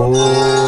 Oh.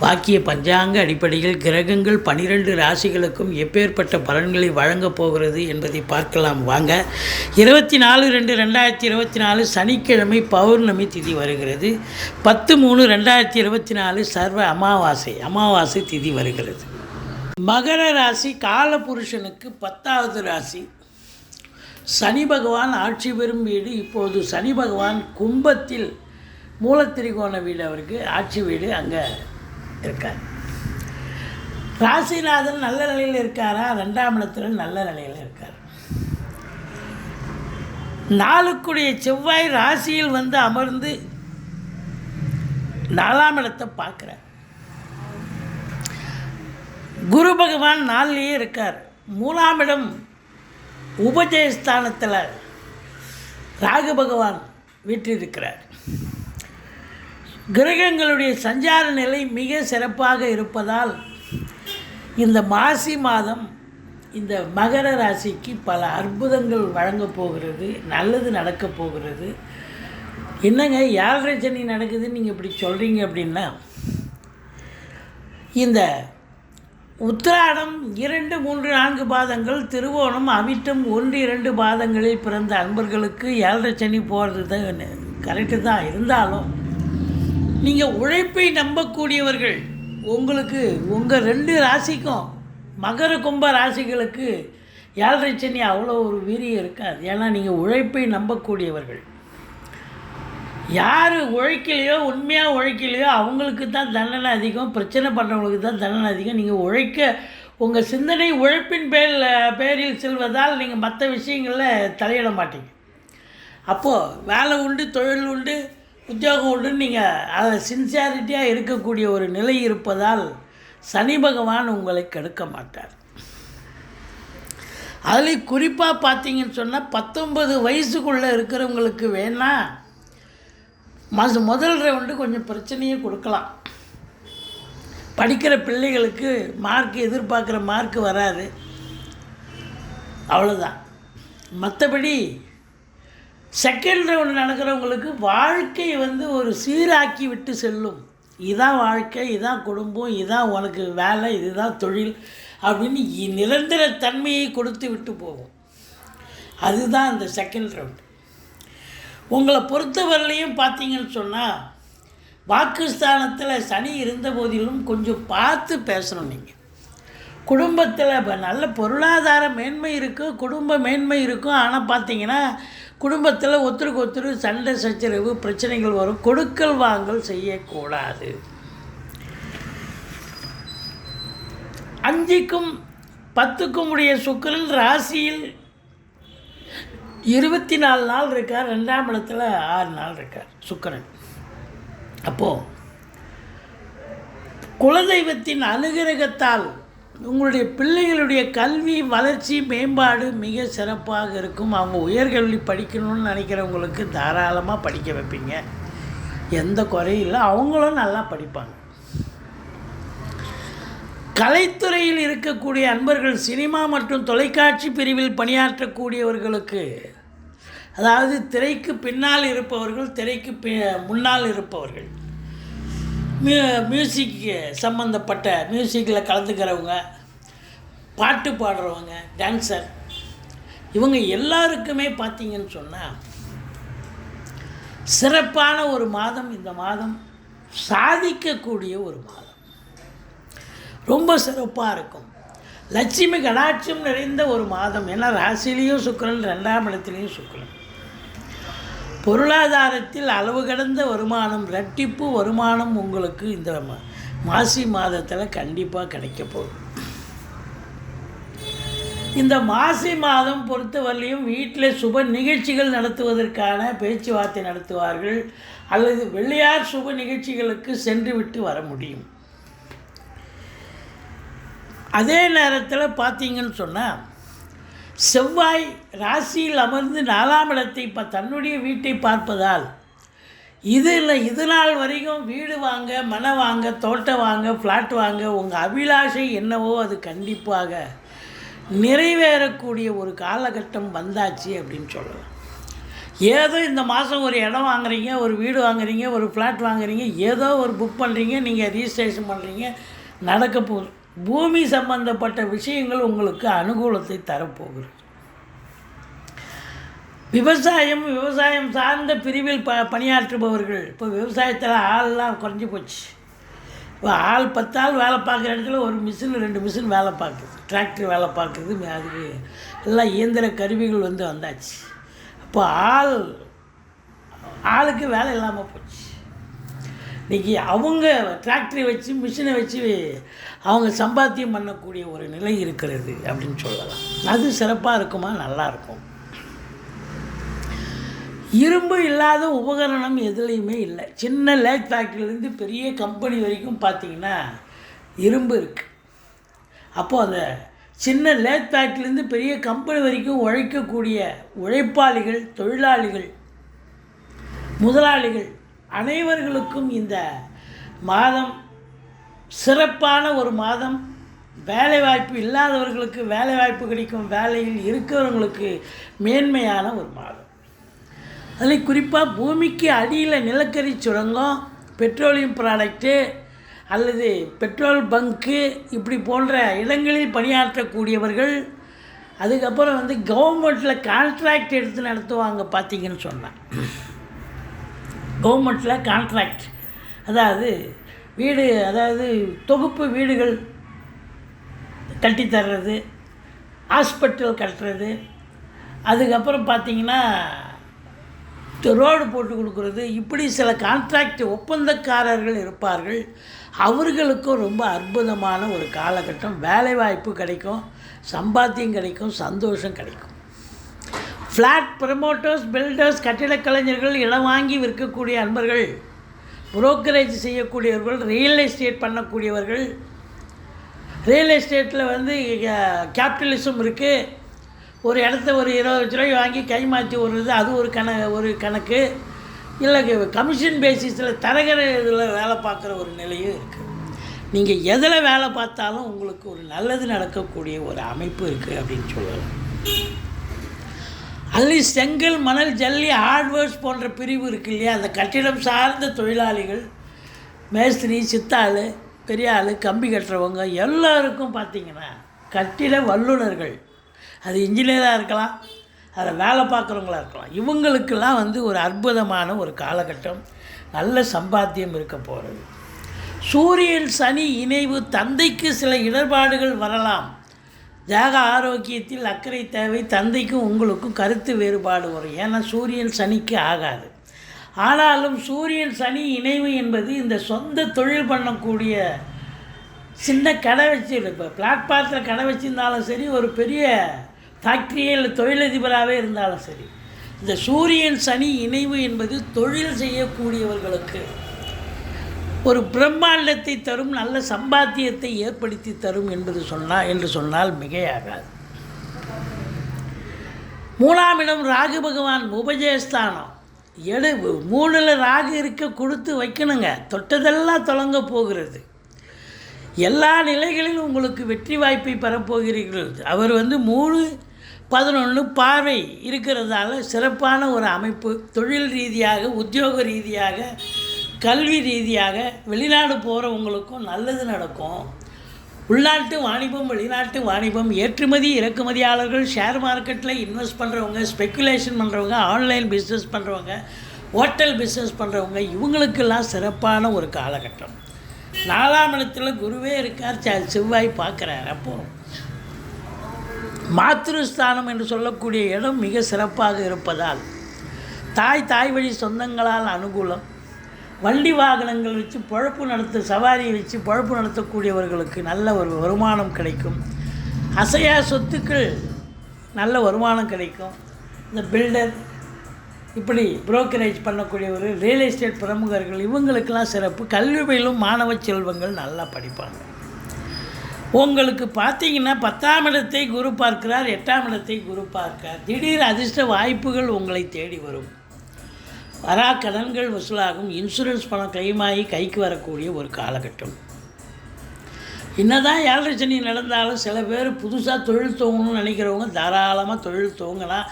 வாக்கிய பஞ்சாங்க அடிப்படையில் கிரகங்கள் பனிரெண்டு ராசிகளுக்கும் எப்பேற்பட்ட பலன்களை வழங்கப் போகிறது என்பதை பார்க்கலாம். வாங்க. இருபத்தி நாலு ரெண்டு ரெண்டாயிரத்தி இருபத்தி நாலு சனிக்கிழமை பௌர்ணமி திதி வருகிறது. பத்து மூணு ரெண்டாயிரத்தி இருபத்தி நாலு சர்வ அமாவாசை அமாவாசை திதி வருகிறது. மகர ராசி காலபுருஷனுக்கு பத்தாவது ராசி. சனி பகவான் ஆட்சி பெறும் வீடு. இப்பொழுது சனி பகவான் கும்பத்தில் மூலத்திரிகோண வீடு அவருக்கு. ஆட்சி வீடு அங்கே. இருக்கார். ராசிநாதன் நல்ல நிலையில் இருக்காரா? ரெண்டாம் இடத்துல நல்ல நிலையில் இருக்கார். நாளுக்குடைய செவ்வாய் ராசியில் வந்து அமர்ந்து நாலாம் இடத்தை பார்க்குறார். குரு பகவான் நாளிலேயே இருக்கார். மூணாம் இடம் உபஜயஸ்தானத்தில் ராகு பகவான் வீற்றிருக்கிறார் கிரகங்களுடைய சஞ்சார நிலை மிக சிறப்பாக இருப்பதால் இந்த மாசி மாதம் இந்த மகர ராசிக்கு பல அற்புதங்கள் வழங்கப் போகிறது நல்லது நடக்கப் போகிறது. என்னங்க ஏழரை சனி நடக்குதுன்னு நீங்கள் இப்படி சொல்கிறீங்க அப்படின்னா இந்த உத்திராடம் இரண்டு மூன்று நான்கு பாதங்கள் திருவோணம் அவிட்டம் ஒன்று இரண்டு பாதங்களில் பிறந்த அன்பர்களுக்கு ஏழரை சனி போகிறது தான் கரெக்டு தான். இருந்தாலும் நீங்கள் உழைப்பை நம்பக்கூடியவர்கள். உங்களுக்கு உங்கள் ரெண்டு ராசிக்கும் மகர கும்ப ராசிகளுக்கு ஏழரை சனி அவ்வளோ ஒரு வீரியம் இருக்காது. ஏன்னா நீங்கள் உழைப்பை நம்பக்கூடியவர்கள். யார் உழைக்கலையோ உண்மையாக உழைக்கலையோ அவங்களுக்கு தான் தண்டனை அதிகம். பிரச்சனை பண்ணுறவங்களுக்கு தான் தண்டனை அதிகம். நீங்கள் உழைக்க உங்கள் சிந்தனை உழைப்பின் பேரில் பேரில் செல்வதால் நீங்கள் மற்ற விஷயங்களில் தலையிட மாட்டீங்க. அப்போது வேலை உண்டு தொழில் உண்டு உத்தியோகம் உண்டுன்னு நீங்கள் அதை சின்சியாரிட்டியாக இருக்கக்கூடிய ஒரு நிலை இருப்பதால் சனி பகவான் உங்களை கெடுக்க மாட்டார். அதில் குறிப்பாக பார்த்தீங்கன்னு சொன்னால் பத்தொன்பது வயசுக்குள்ளே இருக்கிறவங்களுக்கு வேணால் மாத முதல் ரவுண்டு கொஞ்சம் பிரச்சனையே கொடுக்கலாம். படிக்கிற பிள்ளைகளுக்கு மார்க் எதிர்பார்க்குற மார்க் வராது. அவ்வளோதான் மற்றபடி செகண்ட் ரவுண்ட் நடக்கிறவங்களுக்கு வாழ்க்கை வந்து ஒரு சீராக்கி விட்டு செல்லும். இதான் வாழ்க்கை இதான் குடும்பம் இதான் உனக்கு வேலை இதுதான் தொழில் அப்படின்னு நிரந்தர தன்மையை கொடுத்து விட்டு போகும். அதுதான் அந்த செகண்ட் ரவுண்ட். உங்களை பொறுத்தவரையிலையும் பார்த்தீங்கன்னு சொன்னால் வாக்குஸ்தானத்தில் சனி இருந்த போதிலும் கொஞ்சம் பார்த்து பேசணும் நீங்கள் குடும்பத்தில் இப்போ நல்ல பொருளாதார மேன்மை இருக்கும் குடும்ப மேன்மை இருக்கும் ஆனால் பார்த்தீங்கன்னா குடும்பத்தில் ஒருத்தருக்கு ஒருத்தர் சண்டை சச்சரவு பிரச்சனைகள் வரும். கொடுக்கல் வாங்கல் செய்யக்கூடாது. அஞ்சுக்கும் பத்துக்கும் உடைய சுக்கிரன் ராசியில் இருபத்தி நாலு நாள் இருக்கார் ரெண்டாம் இடத்துல ஆறு நாள் இருக்கார் சுக்கிரன். அப்போது குலதெய்வத்தின் அனுகிரகத்தால் உங்களுடைய பிள்ளைகளுடைய கல்வி வளர்ச்சி மேம்பாடு மிக சிறப்பாக இருக்கும். அவங்க உயர்கல்வி படிக்கணும்னு நினைக்கிறவங்களுக்கு தாராளமாக படிக்க வைப்பீங்க. எந்த குறையும் இல்லை. அவங்களும் நல்லா படிப்பாங்க. கலைத்துறையில் இருக்கக்கூடிய அன்பர்கள் சினிமா மற்றும் தொலைக்காட்சி பிரிவில் பணியாற்றக்கூடியவர்களுக்கு அதாவது திரைக்கு பின்னால் இருப்பவர்கள் திரைக்கு பி முன்னால் இருப்பவர்கள் மியூ மியூசிக்கு சம்மந்தப்பட்ட மியூசிக்கில் கலந்துக்கிறவங்க பாட்டு பாடுறவங்க டான்ஸர் இவங்க எல்லாருக்குமே பார்த்தீங்கன்னு சொன்னால் சிறப்பான ஒரு மாதம் இந்த மாதம் சாதிக்கக்கூடிய ஒரு மாதம். ரொம்ப சிறப்பாக இருக்கும். லட்சுமி கடாட்சியம் நிறைந்த ஒரு மாதம். ஏன்னா ராசிலையும் சுக்கரன் ரெண்டாம் இடத்துலையும் சுக்கரன். பொருளாதாரத்தில் அளவு கடந்த வருமானம் ரெட்டிப்பு வருமானம் உங்களுக்கு இந்த மாசி மாதத்தில் கண்டிப்பாக கிடைக்க போகுது. இந்த மாசி மாதம் பொறுத்தவரையிலையும் வீட்டில் சுப நிகழ்ச்சிகள் நடத்துவதற்கான பேச்சுவார்த்தை நடத்துவார்கள் அல்லது வெள்ளையார் சுப நிகழ்ச்சிகளுக்கு சென்று விட்டு வர முடியும். அதே நேரத்தில் பார்த்தீங்கன்னு சொன்னால் செவ்வாய் ராசியில் அமர்ந்து நாலாம் இடத்தை இப்போ தன்னுடைய வீட்டை பார்ப்பதால் இது இல்லை இது நாள் வரைக்கும் வீடு வாங்க மனை வாங்க தோட்டம் வாங்க ஃப்ளாட் வாங்க உங்கள் அபிலாஷை என்னவோ அது கண்டிப்பாக நிறைவேறக்கூடிய ஒரு காலகட்டம் வந்தாச்சு அப்படின்னு சொல்லலாம். ஏதோ இந்த மாதம் ஒரு இடம் வாங்குறீங்க ஒரு வீடு வாங்குறீங்க ஒரு ஃப்ளாட் வாங்குறீங்க ஏதோ ஒரு புக் பண்ணுறீங்க நீங்கள் ரிஜிஸ்ட்ரேஷன் பண்ணுறீங்க நடக்க போகுது. பூமி சம்பந்தப்பட்ட விஷயங்கள் உங்களுக்கு அனுகூலத்தை தரப்போகிறது. விவசாயம் விவசாயம் சார்ந்த பிரிவில் ப பணியாற்றுபவர்கள் இப்போ விவசாயத்தில் ஆள்லாம் குறைஞ்சி போச்சு. இப்போ ஆள் பத்தாள் வேலை பார்க்குற இடத்துல ஒரு மிஷின் ரெண்டு மிஷின் வேலை பார்க்குது. டிராக்டர் வேலை பார்க்குறது அதுக்கு எல்லாம் இயந்திர கருவிகள் வந்து வந்தாச்சு. அப்போ ஆள் ஆளுக்கு வேலை இல்லாமல் போச்சு. இன்றைக்கி அவங்க டிராக்டரை வச்சு மிஷினை வச்சு அவங்க சம்பாத்தியம் பண்ணக்கூடிய ஒரு நிலை இருக்கிறது அப்படின்னு சொல்லலாம். அது சிறப்பாக இருக்குமா? நல்லா இருக்கும். இரும்பு இல்லாத உபகரணம் எதுலேயுமே இல்லை. சின்ன லேக் ஃபேக்ட்ரிலேருந்து பெரிய கம்பெனி வரைக்கும் பார்த்தீங்கன்னா இரும்பு இருக்குது அப்போது அந்த சின்ன லேத் ஃபேக்ட்ரிலேருந்து பெரிய கம்பெனி வரைக்கும் உழைக்கக்கூடிய உழைப்பாளிகள் தொழிலாளிகள் முதலாளிகள் அனைவர்களுக்கும் இந்த மாதம் சிறப்பான ஒரு மாதம். வேலைவாய்ப்பு இல்லாதவர்களுக்கு வேலைவாய்ப்பு கிடைக்கும். வேலையில் இருக்கிறவங்களுக்கு மேன்மையான ஒரு மாதம். அதில் குறிப்பாக பூமிக்கு அடியில் நிலக்கரி சுரங்கம் பெட்ரோலியம் ப்ராடக்ட்டு அல்லது பெட்ரோல் பங்க்கு இப்படி போன்ற இடங்களில் பணியாற்றக்கூடியவர்கள் அதுக்கப்புறம் வந்து கவர்மெண்ட்டில் கான்ட்ராக்ட் எடுத்து நடத்துவாங்க பார்த்தீங்கன்னு சொன்னேன் கவர்மெண்ட்டில் கான்ட்ராக்ட் அதாவது வீடு அதாவது தொகுப்பு வீடுகள் கட்டித்தர்றது ஹாஸ்பிட்டல் கட்டுறது அதுக்கப்புறம் பார்த்தீங்கன்னா ரோடு போட்டு கொடுக்குறது. இப்படி சில கான்ட்ராக்ட் ஒப்பந்தக்காரர்கள் இருப்பார்கள். அவர்களுக்கும் ரொம்ப அற்புதமான ஒரு காலகட்டம். வேலைவாய்ப்பு கிடைக்கும் சம்பாத்தியம் கிடைக்கும் சந்தோஷம் கிடைக்கும். ஃப்ளாட் ப்ரமோட்டர்ஸ் பில்டர்ஸ் கட்டிடக் கலைஞர்கள் இடம் வாங்கி விற்கக்கூடிய அன்பர்கள் புரோக்கரேஜ் செய்யக்கூடியவர்கள் ரியல் எஸ்டேட் பண்ணக்கூடியவர்கள். ரியல் எஸ்டேட்டில் வந்து கேபிட்டலிசம் இருக்குது ஒரு இடத்த ஒரு இருபது லட்ச ரூபாய் வாங்கி கை மாற்றி விடுறது அது ஒரு கண ஒரு கணக்கு. இல்லை கமிஷன் பேசிஸில் தரகர இதில் வேலை பார்க்குற ஒரு நிலையும் இருக்குது நீங்கள் எதில் வேலை பார்த்தாலும் உங்களுக்கு ஒரு நல்லது நடக்கக்கூடிய ஒரு அமைப்பு இருக்குது அப்படின்னு சொல்லலாம். அதில் செங்கல் மணல் ஜல்லி ஹார்ட்வேர்ஸ் போன்ற பிரிவு இருக்கு இல்லையா? அந்த கட்டிடம் சார்ந்த தொழிலாளிகள் மேஸ்திரி சித்தாள் பெரிய ஆள் கம்பி கட்டுறவங்க எல்லோருக்கும் பார்த்திங்கன்னா கட்டிட வல்லுநர்கள். அது இன்ஜினியராக இருக்கலாம் அதில் வேலை பார்க்குறவங்களா இருக்கலாம். இவங்களுக்கெல்லாம் வந்து ஒரு அற்புதமான ஒரு காலகட்டம் நல்ல சம்பாத்தியம் இருக்க போகிறது சூரியன் சனி இணைவு தந்தைக்கு சில இடர்பாடுகள் வரலாம். தேக ஆரோக்கியத்தில் அக்கறை தேவை தந்தைக்கும் உங்களுக்கும் கருத்து வேறுபாடு வரும். ஏன்னா சூரியன் சனிக்கு ஆகாது. ஆனாலும் சூரியன் சனி இணைவு என்பது இந்த சொந்த தொழில் பண்ணக்கூடிய சின்ன கடை வச்சு இப்போ பிளாட்பாரத்தில் கடை வச்சுருந்தாலும் சரி ஒரு பெரிய ஃபேக்ட்ரியே இல்லை தொழிலதிபராகவே இருந்தாலும் சரி இந்த சூரியன் சனி இணைவு என்பது தொழில் செய்யக்கூடியவர்களுக்கு ஒரு பிரம்மாண்டத்தை தரும் நல்ல சம்பாத்தியத்தை ஏற்படுத்தி தரும் என்பது சொன்னால் என்று சொன்னால் மிகையாகாது. மூணாம் இடம் ராகு பகவான் உபஜயஸ்தானம். எடு மூணில் ராகு இருக்க கொடுத்து வைக்கணுங்க. தொட்டதெல்லாம் தொடங்க போகிறது. எல்லா நிலைகளிலும் உங்களுக்கு வெற்றி வாய்ப்பை பெறப்போகிறீர்கள். அவர் வந்து மூணு பதினொன்று பார்வை இருக்கிறதால சிறப்பான ஒரு அமைப்பு. தொழில் ரீதியாக உத்தியோக ரீதியாக கல்வி ரீதியாக வெளிநாடு போகிறவங்களுக்கும் நல்லது நடக்கும். உள்நாட்டு வாணிபம் வெளிநாட்டு வாணிபம் ஏற்றுமதி இறக்குமதியாளர்கள் ஷேர் மார்க்கெட்டில் இன்வெஸ்ட் பண்ணுறவங்க ஸ்பெக்குலேஷன் பண்ணுறவங்க ஆன்லைன் பிஸ்னஸ் பண்ணுறவங்க ஹோட்டல் பிஸ்னஸ் பண்ணுறவங்க இவங்களுக்கெல்லாம் சிறப்பான ஒரு காலகட்டம். நாலாம் இடத்துல குருவே இருக்கார் செவ்வாய் பார்க்குறார். அப்போது மாத்திருஸ்தானம் என்று சொல்லக்கூடிய இடம் மிக சிறப்பாக இருப்பதால் தாய் தாய் வழி சொந்தங்களால் அனுகூலம். வண்டி வாகனங்கள் வச்சு பொழப்பு நடத்த சவாரியை வச்சு பொழப்பு நடத்தக்கூடியவர்களுக்கு நல்ல ஒரு வருமானம் கிடைக்கும். அசையா சொத்துக்கள் நல்ல வருமானம் கிடைக்கும். இந்த பில்டர் இப்படி புரோக்கரேஜ் பண்ணக்கூடியவர் ரியல் எஸ்டேட் பிரமுகர்கள் இவங்களுக்கெல்லாம் சிறப்பு. கல்வி பயிலும் மாணவ செல்வங்கள் நல்லா படிப்பாங்க. உங்களுக்கு பார்த்தீங்கன்னா பத்தாம் இடத்தை குரு பார்க்கிறார் எட்டாம் இடத்தை குரு பார்க்கிறார். திடீர் அதிர்ஷ்ட வாய்ப்புகள் உங்களை தேடி வரும். வரா கடன்கள் வசூலாகும். இன்சூரன்ஸ் பணம் கைமாகி கைக்கு வரக்கூடிய ஒரு காலகட்டம். என்னதான் ஏழரை சனி நடந்தாலும் சில பேர் புதுசாக தொழில் துவங்கணும்னு நினைக்கிறவங்க தாராளமாக தொழில் துவங்கலாம்.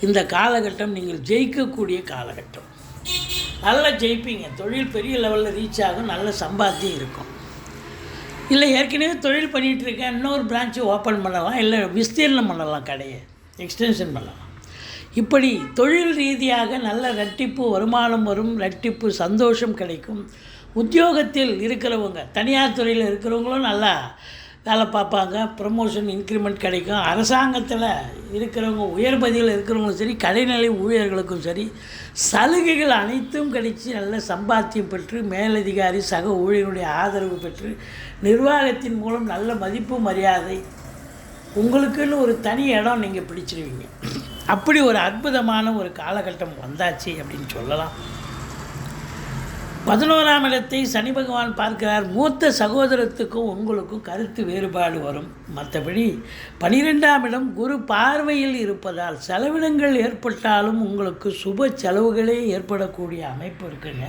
இந்த காலகட்டம் நீங்கள் ஜெயிக்கக்கூடிய காலகட்டம். நல்லா ஜெயிப்பீங்க. தொழில் பெரிய லெவலில் ரீச் ஆகும். நல்ல சம்பாத்தியம் இருக்கும். இல்லை ஏற்கனவே தொழில் பண்ணிகிட்டு இருக்கேன். இன்னொரு பிரான்ச்சு ஓப்பன் பண்ணலாம். இல்லை விஸ்தீர்ணம் பண்ணலாம் கடையை. எக்ஸ்டென்ஷன் பண்ணலாம். இப்படி தொழில் ரீதியாக நல்ல ரட்டிப்பு வருமானம் வரும் ரட்டிப்பு சந்தோஷம் கிடைக்கும். உத்தியோகத்தில் இருக்கிறவங்க தனியார் துறையில் இருக்கிறவங்களும் நல்லா வேலை பார்ப்பாங்க ப்ரமோஷன் இன்க்ரிமெண்ட் கிடைக்கும். அரசாங்கத்தில் இருக்கிறவங்க உயர் பதவியில் இருக்கிறவங்களும் சரி கடைநிலை ஊழியர்களுக்கும் சரி சலுகைகள் அனைத்தும் கிடைச்சி நல்ல சம்பாத்தியம் பெற்று மேலதிகாரி சக ஊழியர்களுடைய ஆதரவு பெற்று நிர்வாகத்தின் மூலம் நல்ல மதிப்பு மரியாதை. உங்களுக்குன்னு ஒரு தனி இடம் நீங்கள் பிடிச்சிருவீங்க. அப்படி ஒரு அற்புதமான ஒரு காலகட்டம் வந்தாச்சு அப்படின்னு சொல்லலாம். பதினோராம் இடத்தை சனி பகவான் பார்க்கிறார். மூத்த சகோதரத்துக்கும் உங்களுக்கும் கருத்து வேறுபாடு வரும். மற்றபடி பனிரெண்டாம் இடம் குரு பார்வையில் இருப்பதால் செலவினங்கள் ஏற்பட்டாலும் உங்களுக்கு சுப செலவுகளே ஏற்படக்கூடிய அமைப்பு இருக்குங்க.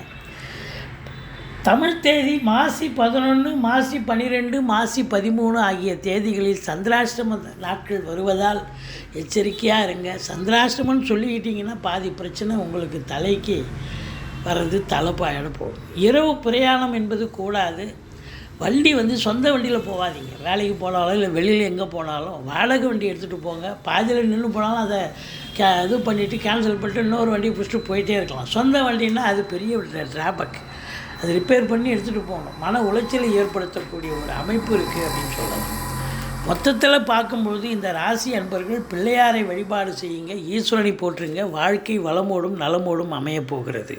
தமிழ் தேதி மாசி பதினொன்று மாசி பன்னிரெண்டு மாசி பதிமூணு ஆகிய தேதிகளில் சந்திராஷ்டம நாட்கள் வருவதால் எச்சரிக்கையாக இருங்க. சந்திராஷ்டமம்னு சொல்லிக்கிட்டிங்கன்னா பாதி பிரச்சனை உங்களுக்கு தலைக்கு வர்றது தலைப்பாயிட போகும். இரவு பிரயாணம் என்பது கூடாது. வண்டி வந்து சொந்த வண்டியில் போகாதீங்க. வேலைக்கு போனாலும் இல்லை வெளியில் எங்கே போனாலும் வாடகை வண்டி எடுத்துகிட்டு போங்க. பாதியில் நின்று போனாலும் அதை கே இது பண்ணிவிட்டு கேன்சல் பண்ணிட்டு இன்னொரு வண்டியை பிடிச்சிட்டு போயிட்டே இருக்கலாம். சொந்த வண்டின்னா அது பெரிய ட்ராபக். அது ரிப்பேர் பண்ணி எடுத்துகிட்டு போகணும். மன உளைச்சலை ஏற்படுத்தக்கூடிய ஒரு அமைப்பு இருக்குது அப்படின்னு சொல்லலாம் மொத்தத்தில் பார்க்கும்பொழுது இந்த ராசி அன்பர்கள் பிள்ளையாரை வழிபாடு செய்யுங்க ஈஸ்வரனை போற்றுங்க வாழ்க்கை வளமோடும் நலமோடும் அமையப் போகிறது.